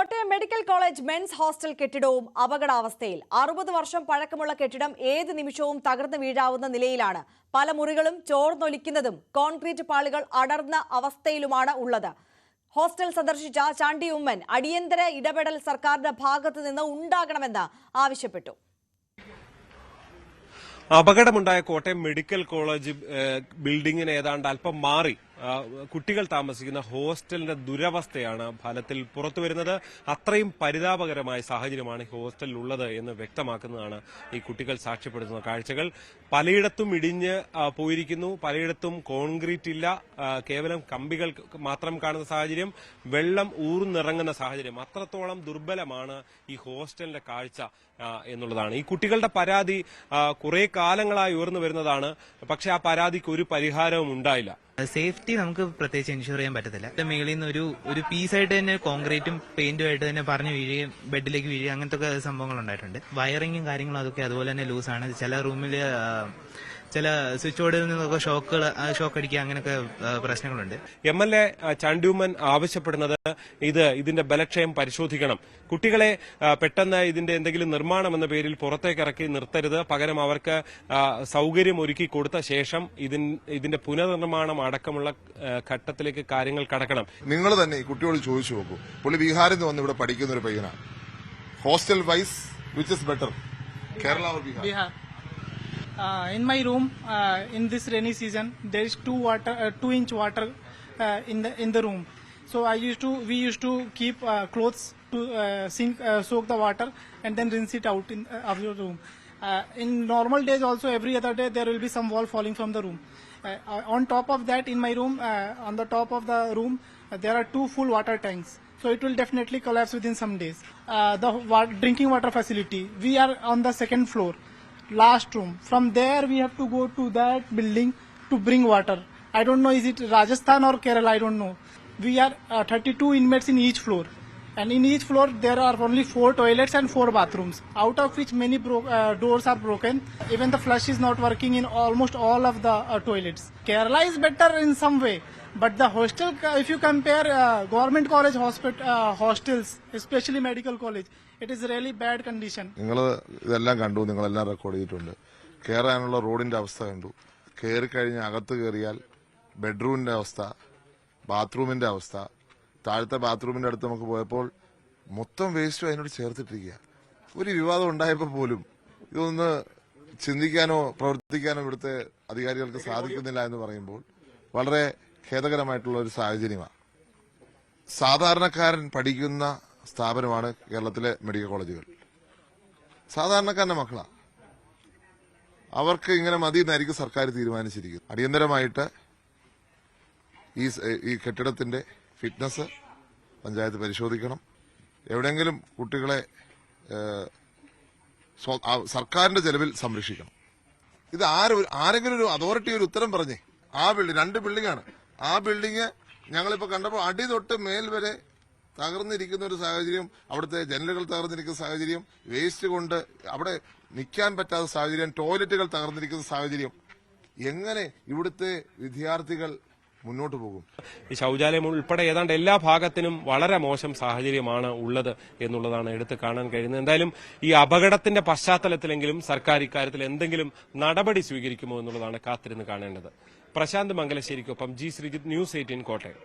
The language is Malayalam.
Kottayam medical college men's hostel കെട്ടിടവും അപകടാവസ്ഥയിൽ അറുപത് വർഷം പഴക്കമുള്ള കെട്ടിടം ഏത് നിമിഷവും തകർന്നു വീഴാവുന്ന നിലയിലാണ്. പല മുറികളും ചോർന്നൊലിക്കുന്നതും കോൺക്രീറ്റ് പാളികൾ അടർന്ന അവസ്ഥയിലുമാണ് ഉള്ളത്. ഹോസ്റ്റൽ സന്ദർശിച്ച ചാണ്ടി ഉമ്മൻ അടിയന്തര ഇടപെടൽ സർക്കാരിന്റെ ഭാഗത്തു നിന്ന് ഉണ്ടാകണമെന്ന് ആവശ്യപ്പെട്ടു. അപകടമുണ്ടായ കോട്ടയം മെഡിക്കൽ കോളേജ് ബിൽഡിങ്ങിന് ഏതാണ്ട് അല്പം മാറി കുട്ടികൾ താമസിക്കുന്ന ഹോസ്റ്റലിന്റെ ദുരവസ്ഥയാണ് ഫലത്തിൽ പുറത്തുവരുന്നത് അത്രയും പരിതാപകരമായ സാഹചര്യമാണ് ഹോസ്റ്റലിൽ എന്ന് വ്യക്തമാക്കുന്നതാണ് ഈ കുട്ടികൾ സാക്ഷ്യപ്പെടുത്തുന്ന കാഴ്ചകൾ. പലയിടത്തും ഇടിഞ്ഞ് പോയിരിക്കുന്നു. പലയിടത്തും കോൺക്രീറ്റ് ഇല്ല കേവലം കമ്പികൾ മാത്രം കാണുന്ന സാഹചര്യം. വെള്ളം ഊർന്നിറങ്ങുന്ന സാഹചര്യം. അത്രത്തോളം ദുർബലമാണ് ഈ ഹോസ്റ്റലിന്റെ കാഴ്ച എന്നുള്ളതാണ്. ഈ കുട്ടികളുടെ പരാതി കുറെ കാലങ്ങളായി ഉയർന്നു വരുന്നതാണ്. പക്ഷെ ആ പരാതിക്ക് ഒരു പരിഹാരവും ഉണ്ടായില്ല. സേഫ്റ്റി നമുക്ക് പ്രത്യേകിച്ച് എൻഷുർ ചെയ്യാൻ പറ്റത്തില്ല. മേളിൽ നിന്ന് ഒരു ഒരു പീസായിട്ട് തന്നെ കോൺക്രീറ്റും പെയിന്റും ആയിട്ട് തന്നെ പറഞ്ഞു വീഴുകയും ബെഡിലേക്ക് വീഴുകയും അങ്ങനത്തെ സംഭവങ്ങൾ ഉണ്ടായിട്ടുണ്ട്. വയറിങ്ങും കാര്യങ്ങളും അതൊക്കെ അതുപോലെ തന്നെ ലൂസാണ് ചില റൂമിൽ ചില സ്വിച്ച് ബോർഡിൽ നിന്നൊക്കെ ഷോക്കുകൾ ഷോക്ക് അടിക്കുക അങ്ങനെയൊക്കെ പ്രശ്നങ്ങളുണ്ട്. എം എൽ എ ചാണ്ടിയുമ്മൻ ആവശ്യപ്പെടുന്നത് ഇത് ഇതിന്റെ ബലക്ഷയം പരിശോധിക്കണം. കുട്ടികളെ പെട്ടെന്ന് ഇതിന്റെ എന്തെങ്കിലും നിർമ്മാണം എന്ന പേരിൽ പുറത്തേക്ക് ഇറക്കി നിർത്തരുത്. പകരം അവർക്ക് സൌകര്യം ഒരുക്കി കൊടുത്ത ശേഷം ഇതിൻ ഇതിന്റെ പുനർനിർമ്മാണം അടക്കമുള്ള ഘട്ടത്തിലേക്ക് കാര്യങ്ങൾ കടക്കണം. നിങ്ങൾ തന്നെ ഈ കുട്ടിയോട് ചോദിച്ചു നോക്കൂ. പുള്ളി ബീഹാറിൽ നിന്ന് വന്ന് ഇവിടെ പഠിക്കുന്ന ഒരു പയ്യനാണ്. Hostel wise which is better Kerala Bihar Bihar. In my room, uh, in this rainy season, there is two water, uh, two inch water uh, in the in the room. So I used to, we used to keep uh, clothes to uh, sink, uh, soak the water, and then rinse it out in uh, of your room. Uh, in normal days, also every other day there will be some wall falling from the room. Uh, uh, on top of that, in my room, uh, on the top of the room, uh, there are two full water tanks. So it will definitely collapse within some days. Uh, the wa- drinking water facility, we are on the second floor last room. From there, we have to go to that building to bring water. I don't know, is it Rajasthan or Kerala? I don't know. We are uh, 32 inmates in each floor. And in each floor, there are only four toilets and four bathrooms, out of which many uh, doors are broken. Even the flush is not working in almost all of the uh, toilets. Kerala is better in some way, but the hostel, if you compare uh, government college hospital uh, hostels, especially medical college, it is really bad condition. നിങ്ങൾ ഇതെല്ലാം കണ്ടു നിങ്ങളെല്ലാം റെക്കോർഡ് ചെയ്തിട്ടുണ്ട്. കയറാനുള്ള റോഡിന്റെ അവസ്ഥ കണ്ടു. കയറി കഴിഞ്ഞ് അകത്ത് കയറിയാൽ ബെഡ്റൂമിന്റെ അവസ്ഥ ബാത്റൂമിന്റെ അവസ്ഥ. താഴത്തെ ബാത്റൂമിന്റെ അടുത്ത് നമുക്ക് പോയപ്പോൾ മൊത്തം വേസ്റ്റും അതിനോട് ചേർത്തിട്ടിരിക്കുക. ഒരു വിവാദം ഉണ്ടായപ്പോൾ പോലും ഇതൊന്ന് ചിന്തിക്കാനോ പ്രവർത്തിക്കാനോ ഇവിടുത്തെ അധികാരികൾക്ക് സാധിക്കുന്നില്ല എന്ന് പറയുമ്പോൾ വളരെ ഖേദകരമായിട്ടുള്ള ഒരു സാഹചര്യമാണ്. സാധാരണക്കാരൻ പഠിക്കുന്ന സ്ഥാപനമാണ് കേരളത്തിലെ മെഡിക്കൽ കോളേജുകൾ. സാധാരണക്കാരന്റെ മക്കളാ അവർക്ക് ഇങ്ങനെ മതി എന്നായിരിക്കും സർക്കാർ തീരുമാനിച്ചിരിക്കുന്നത്. അടിയന്തരമായിട്ട് ഈ ഈ കെട്ടിടത്തിന്റെ ഫിറ്റ്നസ് പഞ്ചായത്ത് പരിശോധിക്കണം. എവിടെയെങ്കിലും കുട്ടികളെ സർക്കാരിന്റെ ചെലവിൽ സംരക്ഷിക്കണം. ഇത് ആര് ആരെങ്കിലും ഒരു അതോറിറ്റി ഒരു ഉത്തരം പറഞ്ഞേ. ആ ബിൽഡിംഗ് രണ്ട് ബിൽഡിംഗ് ആണ് ആ ബിൽഡിംഗ് ഞങ്ങളിപ്പോ കണ്ടപ്പോൾ അടി തൊട്ട് മേൽ വരെ തകർന്നിരിക്കുന്ന ഒരു സാഹചര്യം അവിടുത്തെ ജനലുകൾ തകർന്നിരിക്കുന്ന സാഹചര്യം വേസ്റ്റ് കൊണ്ട് അവിടെ നിൽക്കാൻ പറ്റാത്ത സാഹചര്യം ടോയ്ലറ്റുകൾ തകർന്നിരിക്കുന്ന സാഹചര്യം. എങ്ങനെ ഇവിടുത്തെ വിദ്യാർത്ഥികൾ മുന്നോട്ട് പോകും? ഈ ശൗചാലയം ഉൾപ്പെടെ ഏതാണ്ട് എല്ലാ ഭാഗത്തിനും വളരെ മോശം സാഹചര്യമാണ് ഉള്ളത് എന്നുള്ളതാണ് എടുത്ത് കാണാൻ കഴിയുന്നത്. എന്തായാലും ഈ അപകടത്തിന്റെ പശ്ചാത്തലത്തിലെങ്കിലും സർക്കാർ ഇക്കാര്യത്തിൽ എന്തെങ്കിലും നടപടി സ്വീകരിക്കുമോ എന്നുള്ളതാണ് കാത്തിരുന്ന് കാണേണ്ടത്. Prashant മംഗലശ്ശേരിക്കൊപ്പം G Sreejith news eighteen Kottayam.